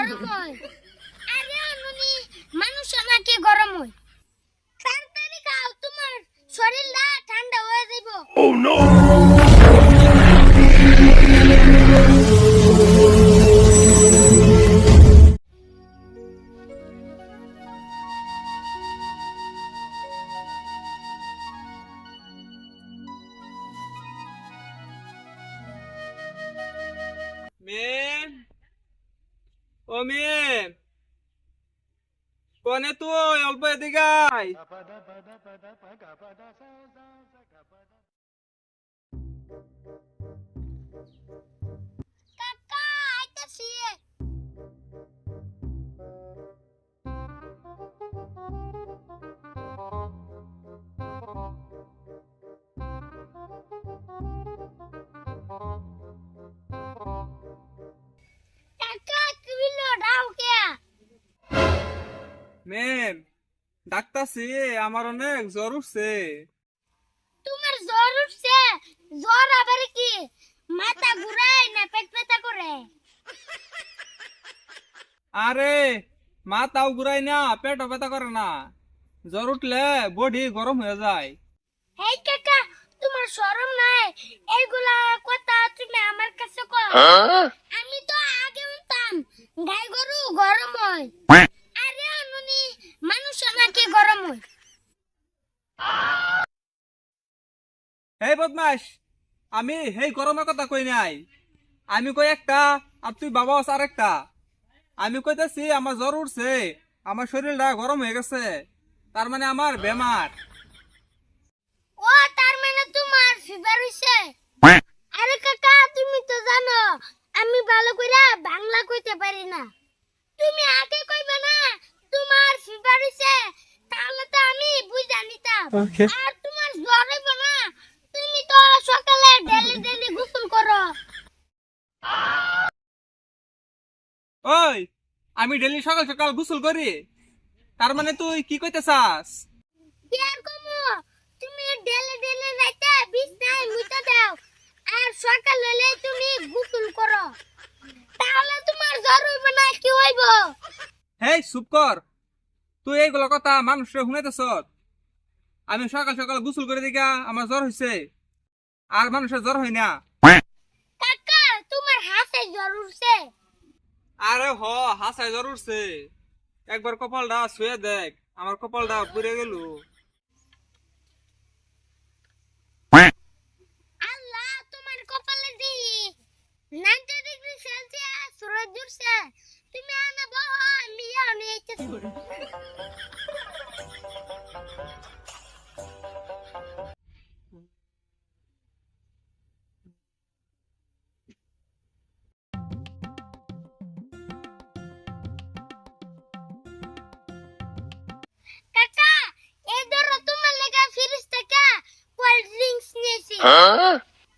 গরম হয়। আরে নুনি মানুষ আমাকে গরম হয়। তাড়াতাড়ি খাও তোমার শরীরটা ঠান্ডা হয়ে যাইব। মেম কনে কোনে তুই অল্প এদিকে আয়। ডাক্তারছি আমার অনেক জ্বর উঠছে। তোমার জ্বর উঠছে? জ্বর আবার কি? মাথা ঘুরায় না পেট ব্যথা করে? আরে মা তাও ঘুরাই না পেট ব্যথা করে না। জ্বর উঠলে বডি গরম হয়ে যায়। এই কাকা তোমার শরম নাই? এইগুলা কথা তুমি আমার কাছে কও। আমি তো আগে উঠতাম গাই গরু গরম হয় আরে অনুনি মানুষ আমাকে গরম হয় এই বদমাস আমি এই গরমের কথা কই নাই। আমি কই একটা আর তুই বাবা আস আর একটা আমি কইতেছি আমার জ্বর উঠছে আমার শরীরটা গরম হয়ে গেছে তার মানে আমার বেমার। ও তার মানে তোমার ফিভার হইছে? আরে কাকা তুমি তো জানো আমি ভালো করে বাংলা কইতে পারি না। তুমি আগে কইবে না তোমার ফিভার হইছে তাহলে তো আমি বুঝা নিতাম। আর তোমার জ্বর হইব না তুমি তো সকালে ডেলি ডেলি গোসল করো ওই আমি ডেলি সকাল সকাল গোসল করি। তার মানে তুই কি কইতে চাস তুমি ডেলি ডেলি রাইতে বিছনায় মুতে দাও আর সকাল হলে তুমি গোসল করো। তাহলে তোমার জ্বর হইব না কি হইব? হেই চুপ কর। তুই এইগুলো কথা মানুষের শুনাইতেছ আমি সকাল সকাল গোসল করে দিকা আমার জ্বর হয়েছে আর মানুষের জ্বর হয় না। কাকা তোমার হাতে জ্বর উঠছে। আরে হ হাসায় জ্বর উঠছে। একবার কপালটা শুয়ে দেখ, আমার কপালটা পুড়ে গেল। আল্লাহ কপালে দি। 90 ডিগ্রি সেলসিয়াস, রোদ উঠছে তুমি আনা বহ, আমি ইয়াও নিয়ে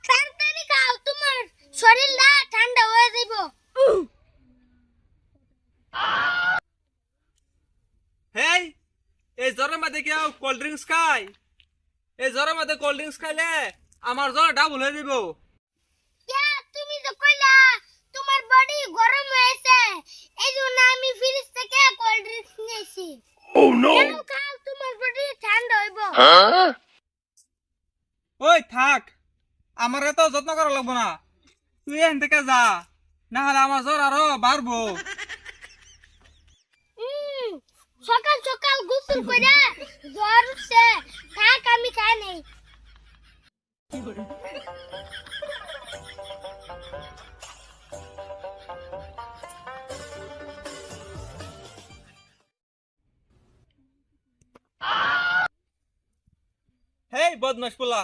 তাড়াতাড়ি খাও তোমার শরীরটা ঠান্ডা হয়ে যাইব। হেই এই জ্বরের মধ্যে কেউ কোল্ড ড্রিঙ্কস খায় এই জ্বরের মধ্যে কোল্ড ড্রিঙ্কস খাইলে আমার জ্বর ডাবল হয়ে যাব ইয়া তুমি তো কইলা তোমার বডি গরম হয়েছে এই জন্য আমি ফ্রিজ থেকে কোল্ড ড্রিঙ্কস নিয়েছি। ও নো খাও তোমার বডি ঠান্ডা হইব। ওই থাক। আমার এত যত্ন করা লাগবো না। তুই এখান থেকে যা না হলে আমার জ্বর আরও বাড়বো। সকাল সকাল গোসল করে জ্বর উঠছে। থাক আমি খাই নেই। হেই বদমাস পোলা।